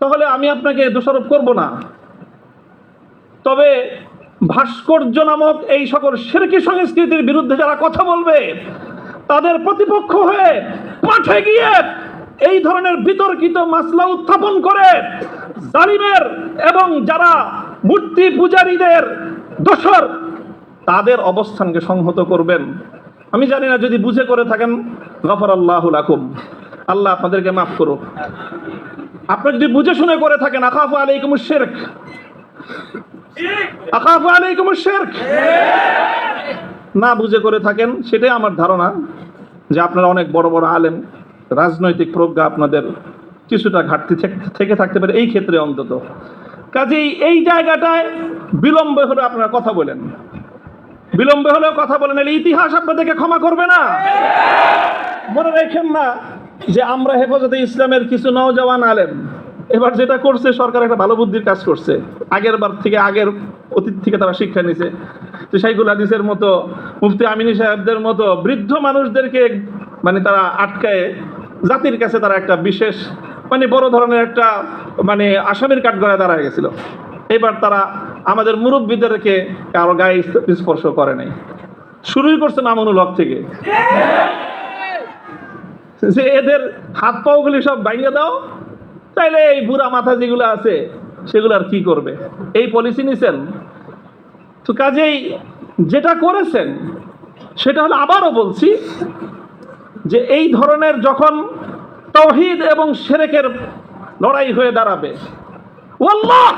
তাহলে আমি আপনাকে দোষারোপ করব না। তবে ভাস্কর্য নামক এই সকল সেরকি সংস্কৃতির বিরুদ্ধে যারা কথা বলবে, তাদের প্রতিপক্ষ হয়ে মাঠে গিয়ে এই ধরনের বিতর্কিত মাসলা উত্থাপন করে জালিমের এবং যারা মূর্তি পূজারীদের দোষর, তাদের অবস্থানকে সংহত করবেন। আমি জানি না যদি বুঝে করে থাকেন গফর আল্লাহ লাকুম। আল্লাহ আপনাদেরকে মাফ করুক। আপনি যদি বুঝে শুনে করে থাকেন আকাফু আলাইকুম শেরক। আকাফু আলাইকুম শেরক। না বুঝে করে থাকেন, সেটাই আমার ধারণা যে আপনারা অনেক বড় বড় আলেম, রাজনৈতিক প্রজ্ঞা আপনাদের কিছুটা ঘাটতি থেক- থেকে থাকতে পারে এই ক্ষেত্রে অন্তত। কাজেই এই জায়গাটায় বিলম্ব হলে আপনারা কথা বলেন। বিলম্ব হলেও কথা বলেন ইতিহাস আপনাদেরকে ক্ষমা করবে না। মনে রেখেন না যে আমরা হেফাজতে ইসলামের কিছু নওজওয়ান আলেম, এবার যেটা করছে, সরকার একটা ভালো বুদ্ধির কাজ করছে। আগের বার থেকে আগের অতীত থেকে তারা শিক্ষা নিছে। তো শাইকুল হাদিসের মতো, মুফতি আমিনী সাহেবদের মতো বৃদ্ধ মানুষদেরকে মানে তারা আটকায় জাতির কাছে তারা একটা বিশেষ মানে বড় ধরনের একটা মানে আসামির কাঠগড়ায় দাঁড়ায় গেছিল। এবার তারা আমাদের মুরব্বীদেরকে কারও গায়ে স্পর্শ করে নাই। শুরুই করছে মামুনুল হক থেকে। যে এদের হাত পাওগুলি সব ভাঙিয়ে দাও, তাইলে এই বুড়া মাথা যেগুলো আছে, সেগুলো আর কি করবে? এই পলিসি নিছেন? তো কাজেই যেটা করেছেন, সেটা হলো আবারও বলছি যে এই ধরনের যখন তৌহিদ এবং সেরেকের লড়াই হয়ে দাঁড়াবে, ওয়াল্লাহ!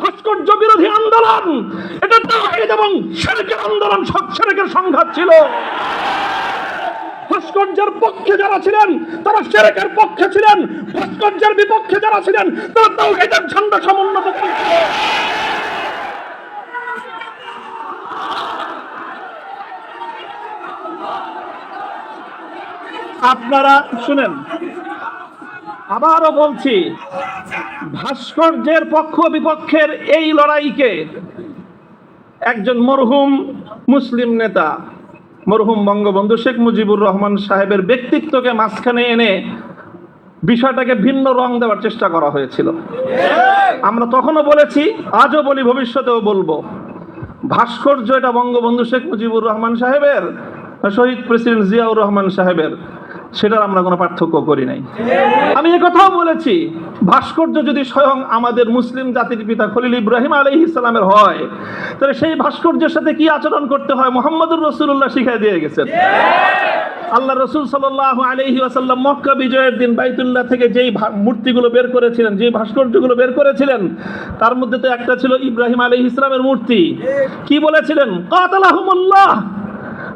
ভাস্কর্য বিরোধী আন্দোলন! এটা তাওহীদ এবং শিরকের আন্দোলন সব শিরকের সংঘাত ছিল। ভাস্কর্যের পক্ষে যারা ছিলেন, তারা শিরকের পক্ষে ছিলেন, ভাস্কর্যের বিপক্ষে যারা ছিলেন, তারা তাওহীদের ঝান্ডা সমুন্নত আপনারা শুনেন, আবারও বলছি, ভাস্কর্যের পক্ষ বিপক্ষের এই লড়াইকে একজন মরহুম মুসলিম নেতা মরহুম বঙ্গবন্ধু শেখ মুজিবুর রহমান সাহেবের ব্যক্তিত্বকে মাঝখানে এনে বিষয়টাকে ভিন্ন রং দেওয়ার চেষ্টা করা হয়েছিল। আমরা তখনও বলেছি, আজও বলি, ভবিষ্যতেও বলব। ভাস্কর্য এটা বঙ্গবন্ধু শেখ মুজিবুর রহমান সাহেবের, শহীদ প্রেসিডেন্ট জিয়াউর রহমান সাহেবের। সেটার আমরা কোনো পার্থক্য করি নাই। আমি কথাও বলেছি, ভাস্কর্য যদি স্বয়ং আমাদের মুসলিম জাতির পিতা খলিল ইব্রাহিম আলহ ইসলামের হয়, তাহলে সেই ভাস্কর্যের সাথে কি আচরণ করতে হয় মোহাম্মদুর রসুল্লাহ শিখাই দিয়ে গেছেন আল্লাহ রসুল সাল্লাহ আলহি আসাল্লাম মক্কা বিজয়ের দিন বাইতুল্লাহ থেকে যেই মূর্তিগুলো বের করেছিলেন যে ভাস্কর্যগুলো বের করেছিলেন, তার মধ্যে তো একটা ছিল ইব্রাহিম আলী ইসলামের মূর্তি। কি বলেছিলেন? কাতালাহুমুল্লাহ!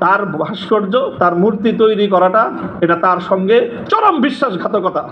তার ভাস্কর্য তার মূর্তি তৈরি করাটা এটা তার সঙ্গে চরম বিশ্বাসঘাতকতা।